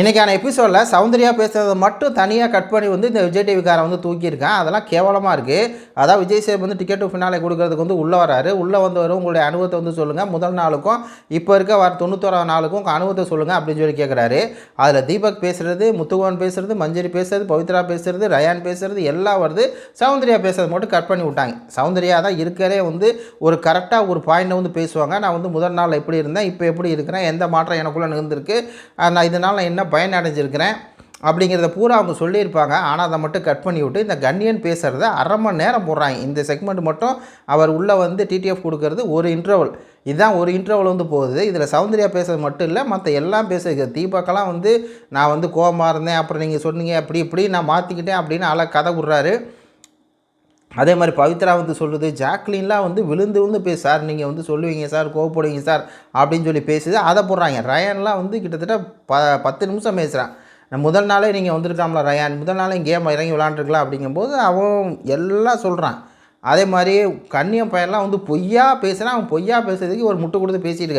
இன்றைக்கான எபிசோடில் சௌந்தர்யா பேசுகிறத மட்டும் தனியாக கட் பண்ணி வந்து இந்த விஜய் டிவிக்காரை வந்து தூக்கியிருக்கேன். அதெல்லாம் கேவலமாக இருக்குது அதான் விஜய் சேப் வந்து டிக்கெட் ஃபினாலே கொடுக்கறதுக்கு வந்து உள்ளே வராரு. உள்ளே வந்தவரும் உங்களுடைய அனுபவத்தை வந்து சொல்லுங்கள் முதல் நாளுக்கும் இப்போ இருக்க வர தொண்ணூத்தோராவது நாளுக்கும் உங்கள் அனுபவத்தை சொல்லுங்கள் அப்படின்னு சொல்லி கேட்குறாரு அதில் தீபக் பேசுகிறது முத்துகுவன் பேசுகிறது மஞ்சரி பேசுறது பவித்ரா பேசுகிறது ரயான் பேசுகிறது எல்லாம் வருது. சௌந்தர்யா பேசுறது மட்டும் கட் பண்ணி விட்டாங்க. சௌந்தர்யா தான் இருக்கிறே வந்து ஒரு கரெக்டாக ஒரு பாயிண்டை வந்து பேசுவாங்க. நான் வந்து முதல் நாள் எப்படி இருந்தேன் இப்போ எப்படி இருக்கிறேன் எந்த மாற்றம் எனக்குள்ளே நிகழ்ந்திருக்கு. நான் இதனால் நான் என்ன பயன் அடைஞ்சிருக்கிறேன் அப்படிங்கிறத பூரா அவங்க சொல்லியிருப்பாங்க. ஆனால் அதை மட்டும் கட் பண்ணி விட்டு இந்த கண்ணியன் பேசுகிறத அரை மணி நேரம் போடுறாங்க. இந்த செக்மெண்ட் மட்டும் அவர் உள்ளே வந்து டிடிஎஃப் கொடுக்கறது ஒரு இன்டர்வல் இதுதான் ஒரு இன்டர்வல் வந்து போகுது. இதில் சௌந்தர்யா பேசுறது மட்டும் இல்லை மற்ற எல்லாம் பேசுறது தீபாக்கெல்லாம் வந்து நான் வந்து கோபமாக இருந்தேன் அப்புறம் நீங்கள் சொன்னீங்க அப்படி இப்படி நான் மாற்றிக்கிட்டேன் அப்படின்னு அழகாக கதை விட்றாரு. அதே மாதிரி பவித்ரா வந்து சொல்லுது ஜாக்லின்லாம் வந்து விழுந்து விழுந்து பேசு சார் நீங்கள் வந்து சொல்லுவீங்க சார் கோவப்படுவீங்க சார் அப்படின்னு சொல்லி பேசுது. அதை போடுறாங்க. ரயான்லாம் வந்து கிட்டத்தட்ட ப பத்து நிமிஷம் பேசுகிறான் முதல் நாளே நீங்கள் வந்திருக்காமல ரயான். முதல் நாளே கேம் இறங்கி விளாண்டுருக்கலாம் அப்படிங்கும்போது அவன் எல்லாம் சொல்கிறான் அதே மாதிரி கண்ணியம் பையன்லாம் வந்து பொய்யா பேசுகிறான் அவன் பொய்யா பேசுறதுக்கு ஒரு முட்டை கொடுத்து பேசிட்டு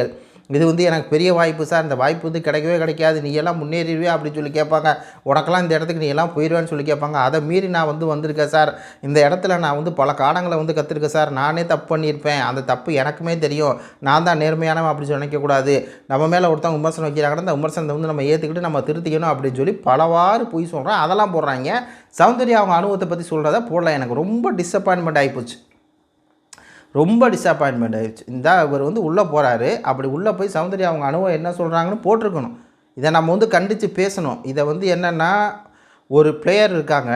இது வந்து எனக்கு பெரிய வாய்ப்பு சார். இந்த வாய்ப்பு வந்து கிடைக்கவே கிடைக்காது. நீ எல்லாம் முன்னேறிடுவே அப்படின்னு சொல்லி கேட்பாங்க. உனக்கெல்லாம் இந்த இடத்துக்கு நீ எல்லாம் போயிடுவேன்னு சொல்லி கேட்பாங்க. அதை மீறி நான் வந்து வந்திருக்கேன் சார். இந்த இடத்துல நான் வந்து பல காலங்களை வந்து கற்றுருக்கேன் சார். நானே தப்பு பண்ணியிருப்பேன். அந்த தப்பு எனக்குமே தெரியும். நான் தான் நேர்மையானவன் அப்படின்னு நினைக்கக்கூடாது. நம்ம மேலே ஒருத்தவங்க விமர்சனம் வைக்கிறாங்கன்னா அந்த விமர்சனத்தை வந்து நம்ம ஏற்றுக்கிட்டு நம்ம திருத்திக்கணும் அப்படின்னு சொல்லி பலவாறு பொய் சொல்கிறோம் அதெல்லாம் போடுறாங்க. சௌந்தர்யா அவங்க அனுபவத்தை பற்றி சொல்கிறத போடல. எனக்கு ரொம்ப டிசப்பாயின்மெண்ட் ஆகிப்போச்சு ரொம்ப டிஸப்பாயின்மெண்ட் ஆயிடுச்சு. இந்த இவர் வந்து உள்ளே போகிறாரு அப்படி உள்ளே போய் சௌந்தர்யா அவங்க அனுபவம் என்ன சொல்கிறாங்கன்னு போட்டிருக்கணும். இதை நம்ம வந்து கண்டித்து பேசணும். இதை வந்து என்னென்னா ஒரு பிளேயர் இருக்காங்க.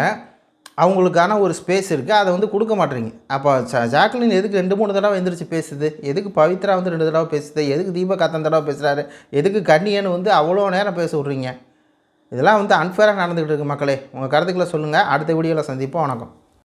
அவங்களுக்கான ஒரு ஸ்பேஸ் இருக்குது அதை வந்து கொடுக்க மாட்டேறீங்க. அப்போ ஜா ஜாக்லின் எதுக்கு ரெண்டு மூணு தடவை எந்திரிச்சு பேசுது? எதுக்கு பவித்ரா வந்து ரெண்டு தடவை பேசுது? எதுக்கு தீபக் அத்தன் தடவை பேசுகிறாரு எதுக்கு கண்ணியன்னு வந்து அவ்வளோ நேரம் பேச விட்றீங்க? இதெல்லாம் வந்து அன்ஃபேராக நடந்துக்கிட்டு இருக்கு மக்களே. உங்கள் கருத்துக்களை சொல்லுங்கள் அடுத்த வீடியோவில் சந்திப்போம். வணக்கம்.